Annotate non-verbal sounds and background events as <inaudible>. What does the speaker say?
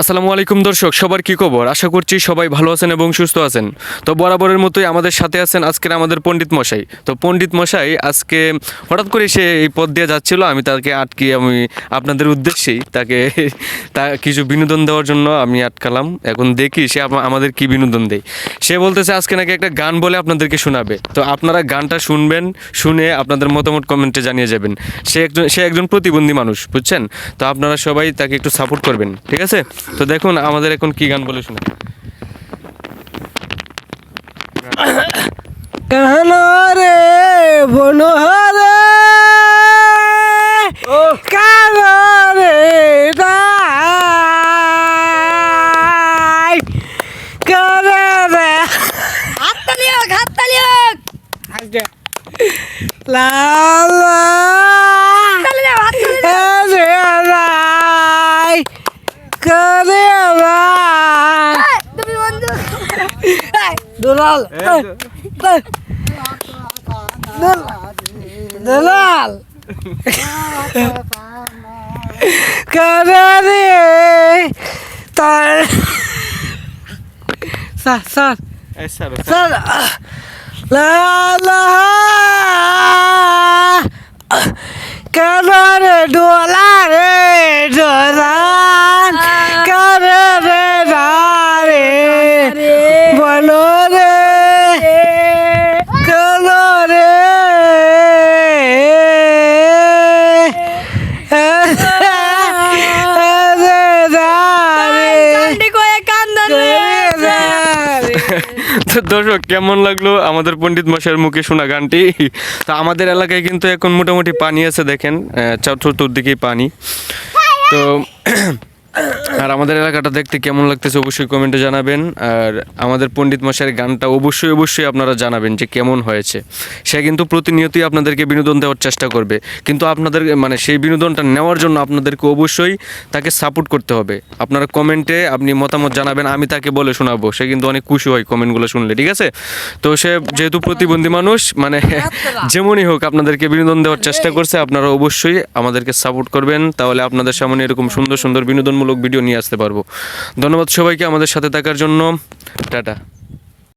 আসসালামু আলাইকুম দর্শক, সবার কি খবর? আশা করছি সবাই ভালো আছেন এবং সুস্থ আছেন। তো বরাবরের মতোই আমাদের সাথে আছেন আজকের আমাদের পণ্ডিত মশাই। তো পণ্ডিত মশাই আজকে হঠাৎ করে সে এই পথ দিয়ে যাচ্ছিল, আমি তাকে আটকে, আমি আপনাদের উদ্দেশ্যেই তাকে <laughs> তা কিছু বিনোদন দেওয়ার জন্য আমি আটকালাম। এখন দেখি সে আমা- আমাদের কি বিনোদন দেয়। সে বলতেছে, আজকে নাকি একটা গান বলে আপনাদেরকে শোনাবে। তো আপনারা গানটা শুনবেন, শুনে আপনাদের মতামত কমেন্টে জানিয়ে যাবেন। সে একজন সে একজন প্রতিবন্ধী মানুষ, বুঝছেন? তো আপনারা সবাই তাকে একটু সাপোর্ট করবেন, ঠিক আছে? তো দেখুন আমাদের এখন কি গান বলে শুনে। কেন রে বনহরে কেন রে রাই করে রে? হাততালি হোক হাততালি হোক। লালা দুলাল দুলাল কারারে তার স্যার স্যার স্যার লা লা কারারে ডোলা তো দর্শক, কেমন লাগল আমাদের পণ্ডিত মশাইয়ের মুখে শোনা গানটি? তো আমাদের এলাকায় কিন্তু এখন মোটামুটি পানি আছে, দেখেন চতুর্দিকেই পানি। তো আর আমাদের এলাকাটা দেখতে কেমন লাগতেছে অবশ্যই কমেন্টে জানাবেন। আর আমাদের পণ্ডিত মশাইয়ের গানটা অবশ্যই অবশ্যই আপনারা জানাবেন যে কেমন হয়েছে। সে কিন্তু প্রতিনিয়তই আপনাদেরকে বিনোদন দেওয়ার চেষ্টা করবে। কিন্তু আপনাদের মানে সেই বিনোদনটা নেওয়ার জন্য আপনাদেরকে অবশ্যই তাকে সাপোর্ট করতে হবে। আপনারা কমেন্টে আপনি মতামত জানাবেন আমি তাকে বলে শোনাবো। সে কিন্তু অনেক খুশি হয় কমেন্টগুলো শুনলে ঠিক আছে? তো সে যেহেতু প্রতিবন্ধী মানুষ মানে যেমনই হোক আপনাদেরকে বিনোদন দেওয়ার চেষ্টা করছে আপনারা অবশ্যই আমাদেরকে সাপোর্ট করবেন। তাহলে আপনাদের সামনে এরকম সুন্দর সুন্দর বিনোদনমূলক ভিডিও নিয়ে আসতে পারব। ধন্যবাদ সবাইকে আমাদের সাথে থাকার জন্য। টাটা।